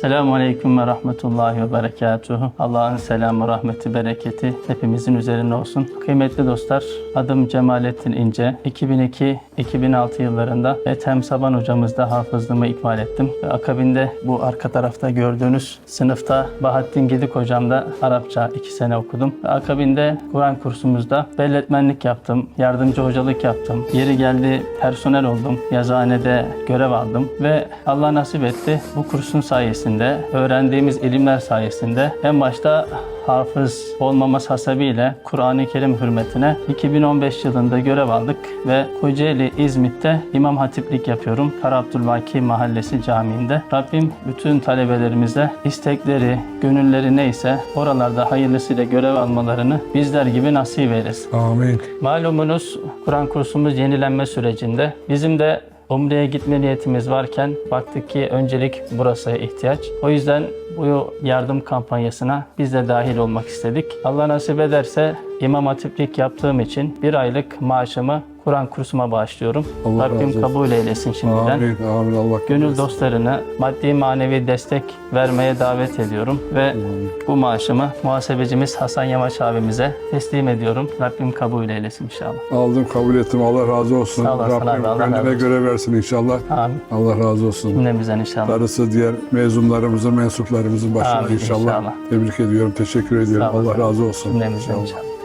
Selamun Aleyküm ve Rahmetullahi ve Berekatuhu. Allah'ın selamı, rahmeti, bereketi hepimizin üzerine olsun. Kıymetli dostlar, adım Cemalettin İnce. 2002-2006 yıllarında Ethem Saban hocamızda hafızlığımı ikmal ettim. Ve akabinde bu arka tarafta gördüğünüz sınıfta Bahattin Gidik hocamda Arapça 2 sene okudum. Ve akabinde Kur'an kursumuzda belletmenlik yaptım, yardımcı hocalık yaptım. Yeri geldi personel oldum, yazıhanede görev aldım ve Allah nasip etti bu kursun sayesinde, öğrendiğimiz ilimler sayesinde en başta hafız olmamız hasebiyle Kur'an-ı Kerim hürmetine 2015 yılında görev aldık ve Kocaeli İzmit'te İmam Hatiplik yapıyorum. Kara Mahallesi Camii'nde. Rabbim bütün talebelerimize istekleri, gönülleri neyse oralarda hayırlısıyla görev almalarını bizler gibi nasip eylesin. Amin. Malumunuz Kur'an kursumuz yenilenme sürecinde. Bizim de Umre'ye gitme niyetimiz varken baktık ki öncelik burası ihtiyaç. O yüzden bu yardım kampanyasına biz de dahil olmak istedik. Allah nasip ederse İmam Hatiplik yaptığım için bir aylık maaşımı Kur'an kursuma bağışlıyorum. Allah Rabbim kabul eylesin şimdiden. Amin. Amin. Allah Gönül dostlarını maddi manevi destek vermeye davet ediyorum ve bu maaşımı muhasebecimiz Hasan Yamaç abimize teslim ediyorum. Rabbim kabul eylesin inşallah. Aldım kabul ettim. Allah razı olsun. Sağ olasın Rabbim abi, Allah olsun. göre versin inşallah. Amin. Allah razı olsun. Cümlemizden inşallah. Darısı diğer mezunlarımızın, mensuplarımızın başına Amin, inşallah. inşallah. Tebrik ediyorum, teşekkür ediyorum. Allah razı olsun. Cümlemizden inşallah.